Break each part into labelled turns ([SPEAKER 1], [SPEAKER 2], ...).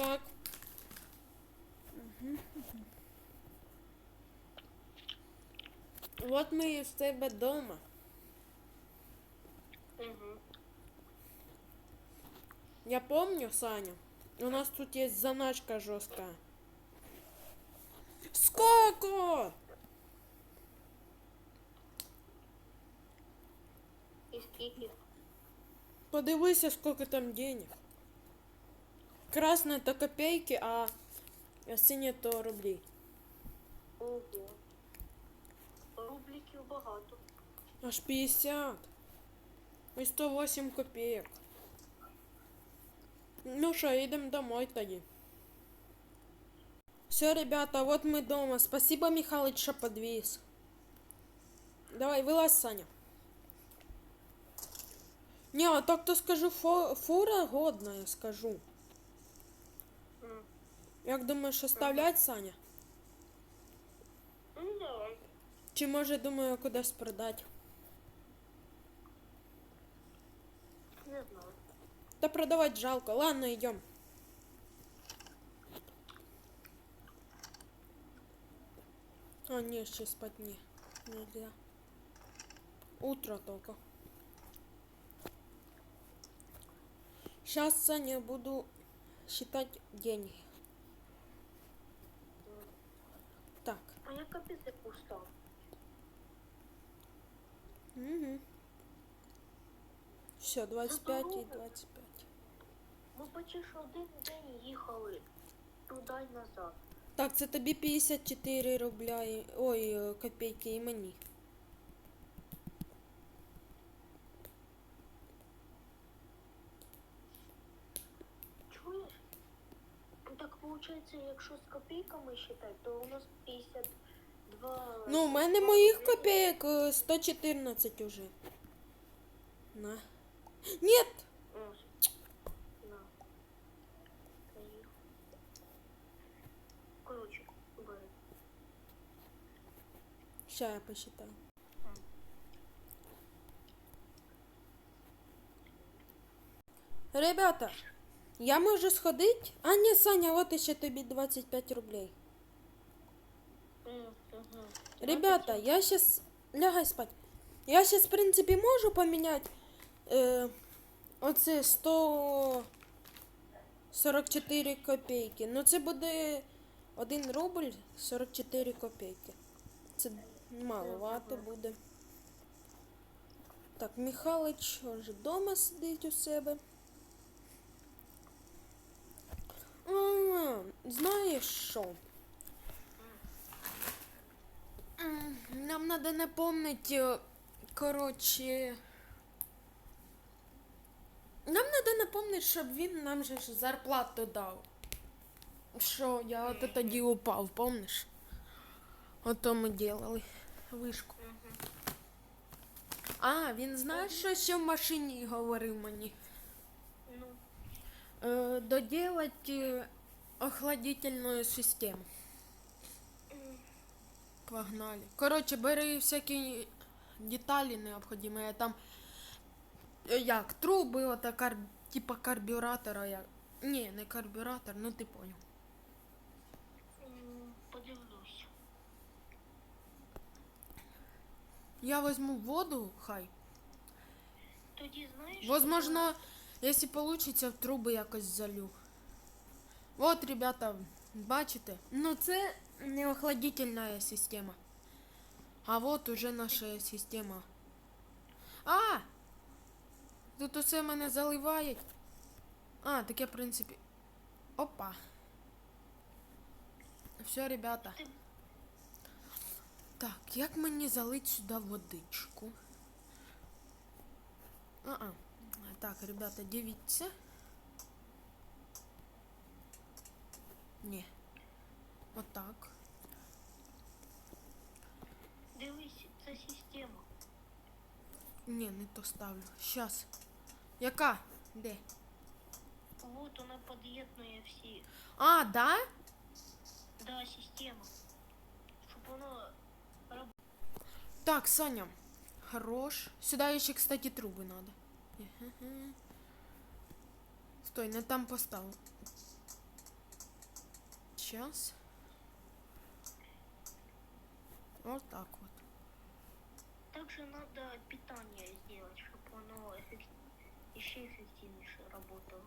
[SPEAKER 1] так. От ми і в тебе вдома.
[SPEAKER 2] Угу.
[SPEAKER 1] Я помню, Саня, у нас тут есть заначка жесткая. Сколько?
[SPEAKER 2] І скільки?
[SPEAKER 1] Подивися, сколько там денег. Красное то копейки, а синє то рублі.
[SPEAKER 2] Ого. Рубліків багато.
[SPEAKER 1] Аж 50. І 108 копеек. Ну что, едем домой тоді. Все, ребята, вот мы дома. Спасибо, Михалыч, что подвез. Давай, вылазь, Саня. Не, а так то скажу, фо- фура годная, скажу. Як думаєш, оставлять, Саня?
[SPEAKER 2] Ну, давай.
[SPEAKER 1] Чи може думаю кудись продати?
[SPEAKER 2] Не знаю.
[SPEAKER 1] Да продавать жалко. Ладно, идем. А, не, еще спать не. Нельзя. Утро только. Сейчас, Саня, буду считать деньги.
[SPEAKER 2] Я капіти пустав.
[SPEAKER 1] Угу. Все, 25 и
[SPEAKER 2] Здорово.
[SPEAKER 1] 25.
[SPEAKER 2] Ми почти що один день їхали туди й назад.
[SPEAKER 1] Так, це тобі 54 рубля. і- Ой, е, копійки і мені.
[SPEAKER 2] Чуєш? Так виходить, якщо з копійками считати, то у нас 52...
[SPEAKER 1] Ну, у мене моїх копійок е, 114 уже. На. Нет!
[SPEAKER 2] На. Поїхав. Коротше, бери.
[SPEAKER 1] Ща я посчитаю. Ребята, я можу сходить? А ні, Саня, от ще тобі 25 рублей. Ребята, я сейчас... Лягай спать. Я сейчас, в принципе, можу поміняти е, оце 144 копійки. Ну це буде 1 рубль 44 копійки. Це маловато буде. Так, Михалич вже вдома сидить у себе. А, знаєш що? Нам надо напомнить, э, короче. Нам надо напомнить, щоб він нам же зарплату дав. Що я от тоді упав, помниш? Ото ми делали вишку. А, він знає, що ще в машині говорив мені.
[SPEAKER 2] Ну,
[SPEAKER 1] Е, доделать е, охладительную систему. Погнали. Короче, бери всякі деталі необхідні. Там е, як труби, ота кар... типа карбюратора. Як... Ні, не карбюратор, ну ти поняв.
[SPEAKER 2] подивлюсь.
[SPEAKER 1] Я возьму воду, хай.
[SPEAKER 2] Тоді знаєш...
[SPEAKER 1] Возможно, якщо получится, в труби якось залю. Вот, ребята, бачите? Ну це не охладительная система. А вот уже наша система. А! Тут усе мене заливає. А, таке, в принципі. Опа. Все, ребята. Так, як мені залить сюди водичку? А-а. Так, ребята, дивіться. Ні. Отак.
[SPEAKER 2] Дивись, це система.
[SPEAKER 1] Ні, не то ставлю. Щас. Яка? Де?
[SPEAKER 2] Вот вона під'єднує всі.
[SPEAKER 1] А, да?
[SPEAKER 2] Да, система. Щоб воно...
[SPEAKER 1] Так, Саня. Хорош. Сюда еще, кстати, трубы надо. Ага. Стой, не там поставил. сейчас. Вот так вот.
[SPEAKER 2] Также надо питание сделать, чтобы оно эффек- еще эффективнее работало.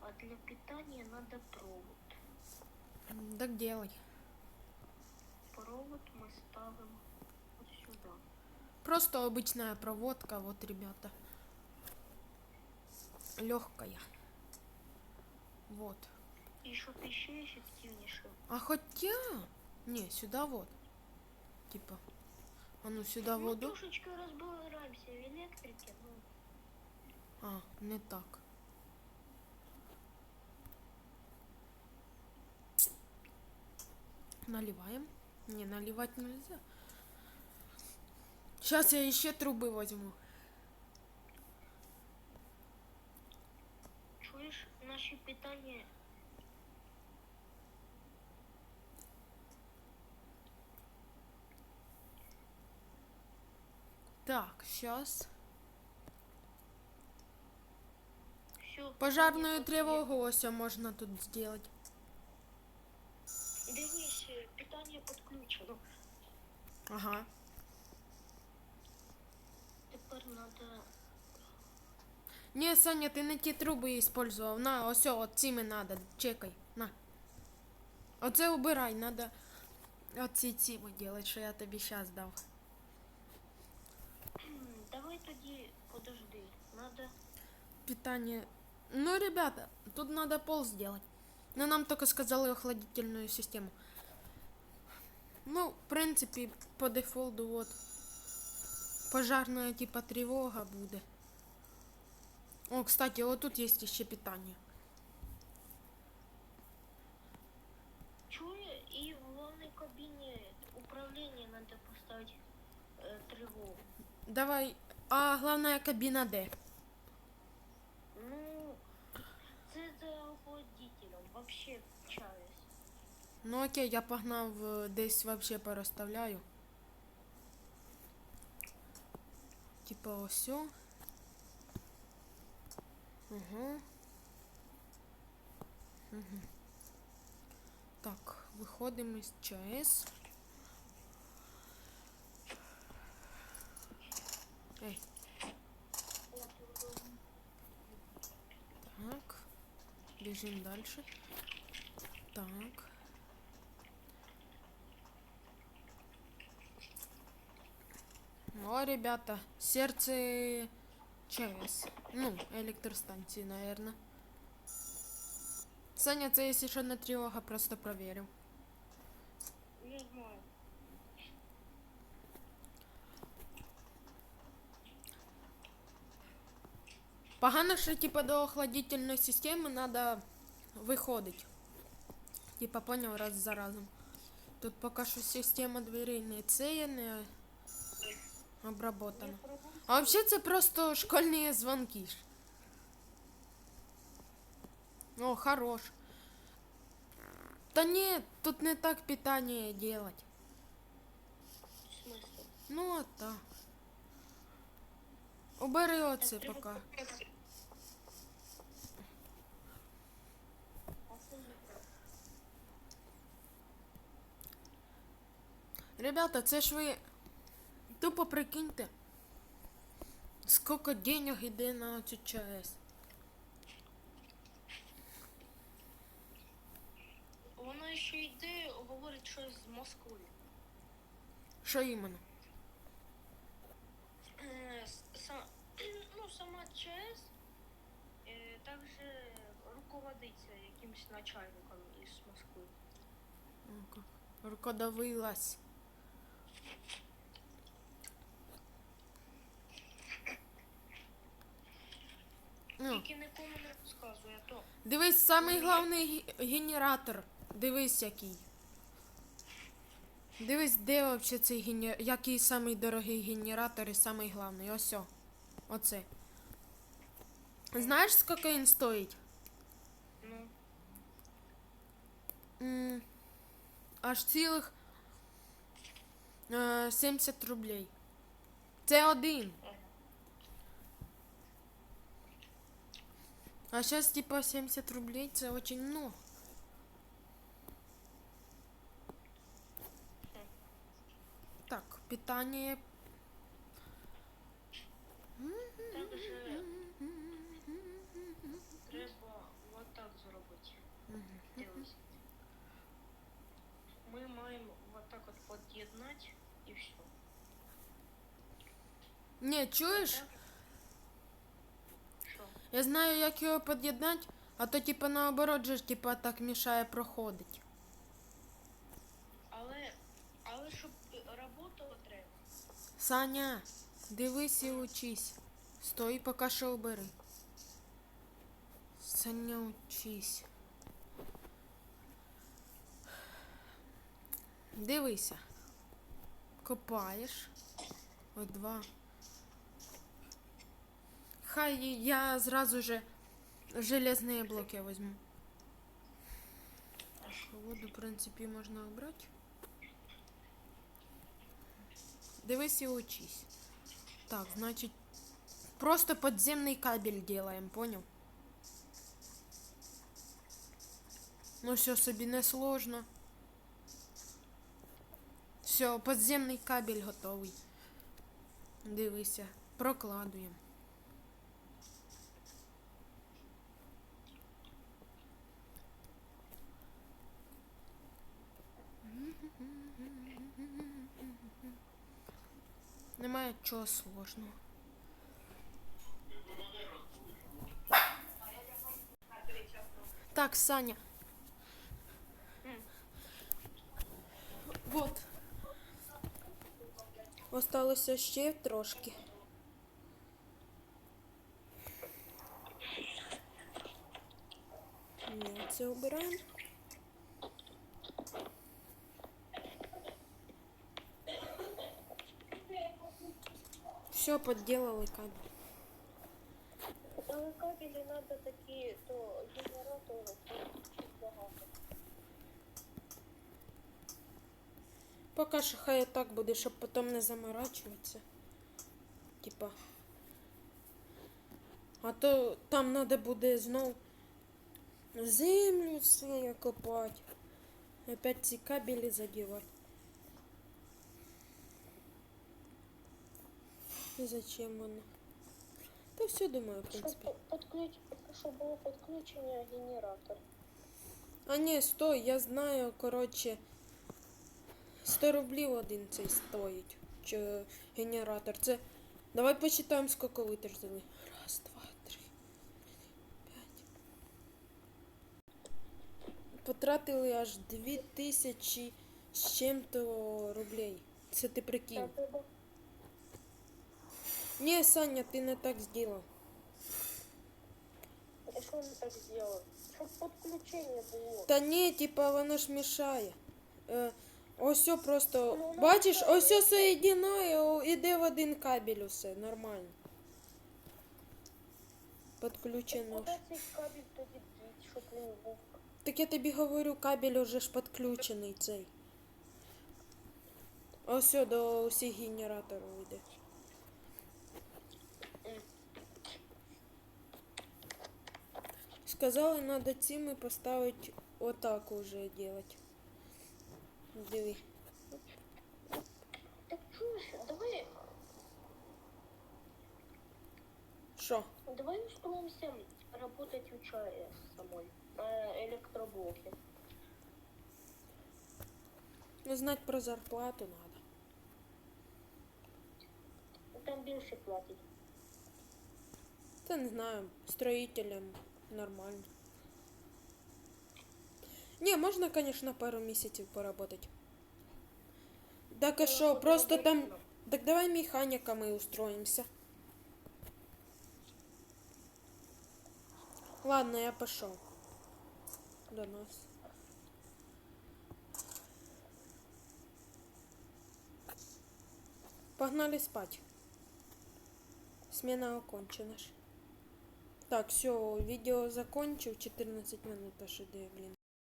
[SPEAKER 2] А для питания надо провод.
[SPEAKER 1] Так делай.
[SPEAKER 2] Провод мы ставим вот сюда.
[SPEAKER 1] Просто обычная проводка, вот, ребята. Легкая. Вот.
[SPEAKER 2] И еще эффективнее.
[SPEAKER 1] А хотя... Не, сюда вот. Типа. А ну сюда воду.
[SPEAKER 2] тушечкой разбираемся в электрике, ну,
[SPEAKER 1] А, не так. Наливаем. Не, наливать нельзя. Сейчас я еще трубы возьму.
[SPEAKER 2] чуешь, наше питание
[SPEAKER 1] Так, сейчас. Пожарную тревогу ось можно тут сделать.
[SPEAKER 2] Денис, питание подключено.
[SPEAKER 1] Ага.
[SPEAKER 2] Тепер надо
[SPEAKER 1] Не, Саня, ти не ті труби использовал. На, ось от цими надо. Чекай. На. Оце убирай, надо оці ці делать, що я тобі щас дав.
[SPEAKER 2] Давай тоді подожди. Надо
[SPEAKER 1] Питание. Ну, ребята, тут надо пол сделать. Но нам только сказали охладительную систему. Ну, в принципе, по дефолту вот. Пожарная типа тревога будет. О, кстати, вот тут есть еще питание.
[SPEAKER 2] чує і в главній кабіні управління надо поставити е, тривогу.
[SPEAKER 1] Давай. А главная кабина Д.
[SPEAKER 2] Ну, це за охладителем. Вообще чаюсь.
[SPEAKER 1] Ну окей, я погнав десь вообще порозставляю. Типа ось. Угу. Угу. Так, виходимо із ЧАЕС. Ей. Так. Біжимо дальше. Так. О, ребята, сердце ЧАЭС. Ну, электростанции, наверное. Саня, це якщо що не тривога, просто проверил.
[SPEAKER 2] Не знаю.
[SPEAKER 1] Погано, що типа до охладительної системи надо виходити. Типа поняв раз за разом. Тут поки що система дверей не це є, не обработана. А взагалі це просто школьні дзвонки. ж. О, хорош. Та ні, тут не так питання делать.
[SPEAKER 2] В смысле?
[SPEAKER 1] Ну от так. Убери оце
[SPEAKER 2] Треба
[SPEAKER 1] Ребята, це ж ви тупо прикиньте. Скільки денег йде на цю ЧАЕС.
[SPEAKER 2] Вона ще йде, говорить щось з Москви.
[SPEAKER 1] Що іменно?
[SPEAKER 2] Е, ну, сама ЧС е, також руководиться якимось начальником із Москви.
[SPEAKER 1] Ну-ка. Ну,
[SPEAKER 2] Тільки нікому не розказує, а то
[SPEAKER 1] дивись, самий головний ге- генератор. Дивись який. Дивись, де вообще цей генератор, який самий дорогий генератор і самий головний. Ось. о. Оце. Знаєш, скільки він стоїть?
[SPEAKER 2] ну,
[SPEAKER 1] М, Аж цілих 70 рублей. Це один. А сейчас типа 70 рублей это очень много.
[SPEAKER 2] Так, питание
[SPEAKER 1] Ні, чуєш?
[SPEAKER 2] Що?
[SPEAKER 1] Я знаю, як його під'єднати, а то типа наоборот же ж типа так мішає проходить.
[SPEAKER 2] Але, але щоб роботало треба.
[SPEAKER 1] Саня, дивись і учись. Стой, поки що убери. Саня, учись. Дивися. Копаєш. От два. Хай я зразу же железні блоки візьму. Воду, в принципі, можна обрати. Дивись и учись. Так, значит, просто подземный кабель делаем, понял? Ну все, собі не сложно. Все, подземний кабель готовий. Дивися, прокладуємо. Немає чого сложного. Так, Саня. Вот. Осталося ще трошки. Ні, це обираємо. Все, подделали кабель.
[SPEAKER 3] Але кабелі треба такі, то генератори тут багато.
[SPEAKER 1] Поки що хай так буде, щоб потім не заморачуватися. Типа. А то там треба буде знов землю все копати. Опять ці кабелі задівати. Зачем воно? Та все думаю, в
[SPEAKER 3] Щоб,
[SPEAKER 1] принципі.
[SPEAKER 3] підключ... щоб було підключення генератор.
[SPEAKER 1] А ні, стой, я знаю, коротше, 100 рублів один цей стоїть. Чи генератор. Це. Давай посчитаємо, скільки витратили. Раз, два, три, п'ять. Потратили аж дві тисячі з чим-то рублей. Це ти прикинь. Ні, Саня, ти не так.
[SPEAKER 3] А що не так зробити? Щоб підключення було.
[SPEAKER 1] Та ні, типа воно ж мішає. Е, ось о просто.
[SPEAKER 3] Ну, ну,
[SPEAKER 1] Бачиш, ось о соєдинає, о, іде в один кабель усе, нормально. Підключено. ж.
[SPEAKER 3] Цей кабель тоді діть, щоб він був?
[SPEAKER 1] Так я тобі говорю, кабель уже ж підключений цей. Ось о, до усіх генераторів йде. Сказали, надо цими поставити отак уже делать. Диви.
[SPEAKER 3] Так чуєш, давай,
[SPEAKER 1] Що?
[SPEAKER 3] давай устроимся работать у ЧАЭС самой. На электроблоке.
[SPEAKER 1] Ну, знать про зарплату надо.
[SPEAKER 3] Там більше платить.
[SPEAKER 1] Та не знаю, строителям нормально. Не, можно, конечно, пару месяцев поработать. Так а что, просто там... Так давай механиками устроимся. Ладно, я пошел. До нас. Погнали спать. Смена окончена. Так, все, видео закончил. 14 минут аж іде, блін.